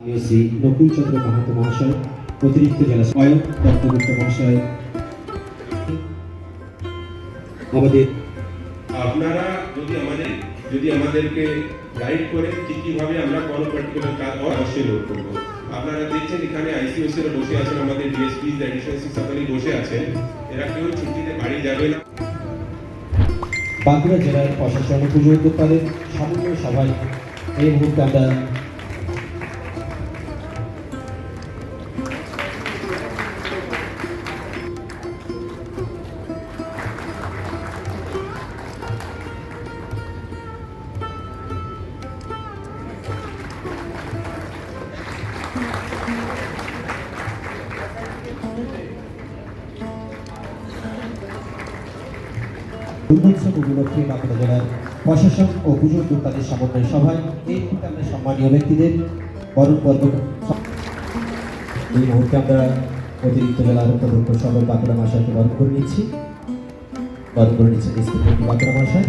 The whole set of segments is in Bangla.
শ্রী নকুল চন্দ্র মাহাতো মহাশয় অতিরিক্ত জেলা দত্তগুপ্ত মহাশয়। আমাদের আপনারা যদি আমাদের যদি আমাদেরকে গাইড করেন যে কীভাবে আমরা কোনো পার্টিকুলার কাজ অবশ্যই লোড করব। আপনারা দেখছেন এখানে আইসিওসি বসে আছেন আমাদের ডিএসপি সকলেই বসে আছেন এরা কেউ ছুটিতে বাড়ি যাবে না। বাঁকুড়া জেলার প্রশাসন পুজো উদ্যোক্তাদের সমন্বয় সভায় এই মুহূর্তে আমরা দুর্গোৎসব উপলক্ষে বাঁকুড়া জেলার প্রশাসন ও পুজো উদ্যোক্তাদের সমন্বয় সভায় এই মুহূর্তে আমরা সম্মানীয় ব্যক্তিদের বরণ পর্ব এই মুহূর্তে আমরা অতিরিক্ত জেলার অধ্যক্ষ সদর বাঁকুড়া মহাশয়কে বরণ করে নিচ্ছি। বরণ করে নিচ্ছেন বাঁকুড়া মহাশয়।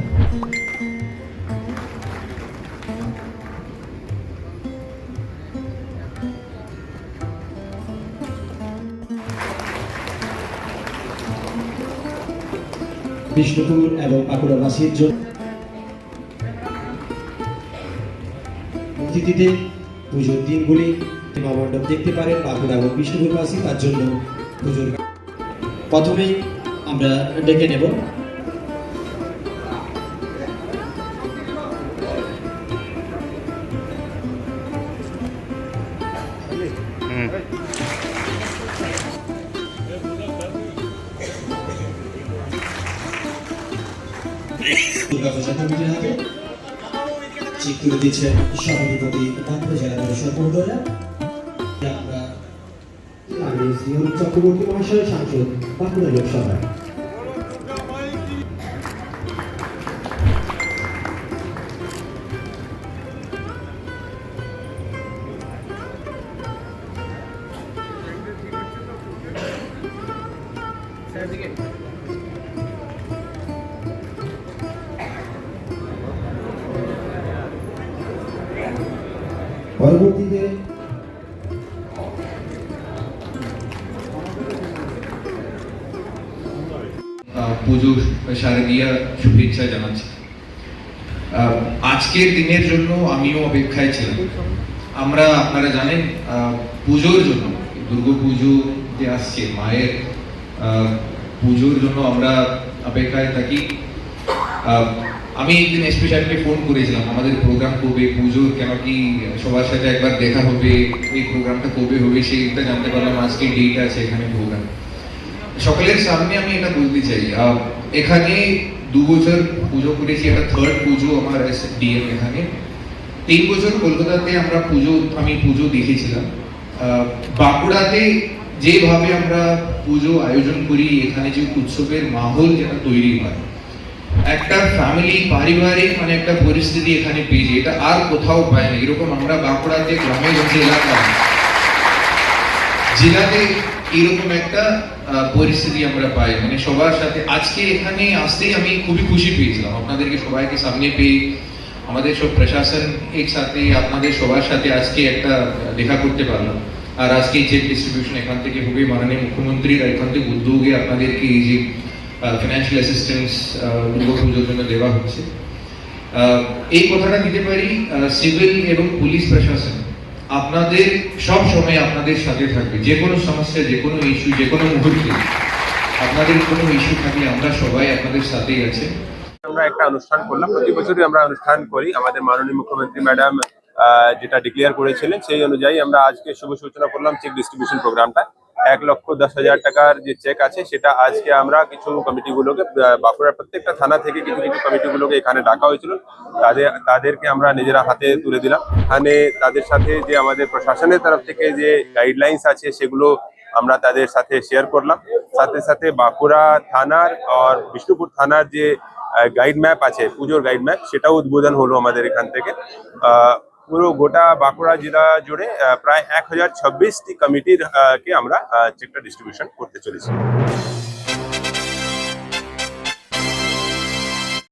বিষ্ণুপুর এবং বাঁকুড়াবাসীর জন্য অতিথিতে পুজোর দিনগুলি মণ্ডপ দেখতে পারেন বাঁকুড়া এবং বিষ্ণুপুরবাসী তার জন্য পুজোর প্রথমেই আমরা ডেকে নেব চেক তুলে দিচ্ছেন সভাধিপতি জেলা পরিষদ চক্রবর্তী মহাশয় সাংসদ বাঁকুড়া লোকসভায় পরবর্তীতে আহ, পুজো শারদীয়া শুভেচ্ছা জানাচ্ছি। আজকের দিনের জন্য আমিও অপেক্ষায় ছিলাম। আমরা আপনারা জানেন পুজোর জন্য দুর্গা পুজো যে আসছে মায়ের পুজোর জন্য আমরা অপেক্ষায় থাকি। আমি একদিন স্পেশালি ফোন করেছিলাম, আমাদের প্রোগ্রাম কবে পুজোর কেন কি সবার সাথে একবার দেখা হবে, এই প্রোগ্রামটা কবে হবে সেইটা জানতে পারলাম আজকে ডেট আছে এখানে প্রোগ্রাম সকলের সামনে আমি এটা বলতে চাই এখানে দু বছর পুজো করেছি এটা থার্ড পুজো আমার ডিএম এখানে। তিন বছর কলকাতাতে আমরা পুজো, আমি পুজো দেখেছিলাম। বাঁকুড়াতে যেভাবে আমরা পুজো আয়োজন করি, এখানে যে উৎসবের মাহল যেটা তৈরি হয় একটা ফ্যামিলি পারিবারিক মানে একটা পরিস্থিতি এখানে পেয়েছি। এটা আর কোথাও পাই না। এরকম আমরা বাঁকুড়াতে গ্রামে গঞ্জে এলাকায় জেলাতে এরকম একটা পরিস্থিতি আমরা পাই। মানে সবার সাথে আজকে এখানে আসতেই আমি খুবই খুশি পেয়েছিলাম। আপনাদেরকে সবাইকে সামনে পেয়ে আমাদের সব প্রশাসন একসাথে আপনাদের সবার সাথে আজকে একটা দেখা করতে পারলাম। আর আজকে যে ডিস্ট্রিবিউশন এখান থেকে হবে, মাননীয় মুখ্যমন্ত্রীর এখান থেকে উদ্যোগে আপনাদেরকে এই যে ফিনান্সিয়াল অ্যাসিস্ট্যান্স দুর্গা পুজোর জন্য দেওয়া হচ্ছে। এই কথাটা দিতে পারি সিভিল এবং পুলিশ প্রশাসন। আপনাদের সব সময় আপনাদের সাথে থাকবে। যে কোনো সমস্যা, যে কোনো ইস্যু যে কোনো মুহূর্তে। আপনাদের কোনো ইস্যু থাকলে আমরা সবাই আপনাদের সাথেই আছে। আমরা একটা অনুষ্ঠান করলাম। প্রতি বছরই আমরা অনুষ্ঠান করি। আমাদের মাননীয় মুখ্যমন্ত্রী ম্যাডাম যেটা ডিক্লেয়ার করেছিলেন, সেই অনুযায়ী আমরা আজকে শুভ সূচনা করলাম চেক ডিস্ট্রিবিউশন প্রোগ্রামটা এক লক্ষ দশ হাজার টাকার যে চেক আছে সেটা আজকে আমরা কিছু কমিটিগুলোকে আহ, বাঁকুড়ার প্রত্যেকটা থানা থেকে কিছু কিছু কমিটিগুলোকে এখানে ডাকা হয়েছিল। তাদের তাদেরকে আমরা নিজেরা হাতে তুলে দিলাম। এখানে তাদের সাথে যে আমাদের প্রশাসনের তরফ থেকে যে গাইডলাইন্স আছে সেগুলো আমরা তাদের সাথে শেয়ার করলাম। সাথে সাথে বাঁকুড়া থানার আর বিষ্ণুপুর থানার যে গাইড ম্যাপ আছে পুজোর গাইড ম্যাপ সেটাও উদ্বোধন হলো আমাদের এখান থেকে। আহ, পুরো গোটা বাঁকুড়া জেলা জুড়ে প্রায় এক হাজার ছাব্বিশটি কমিটির কে আমরা চেকটা ডিস্ট্রিবিউশন করতে চলেছি।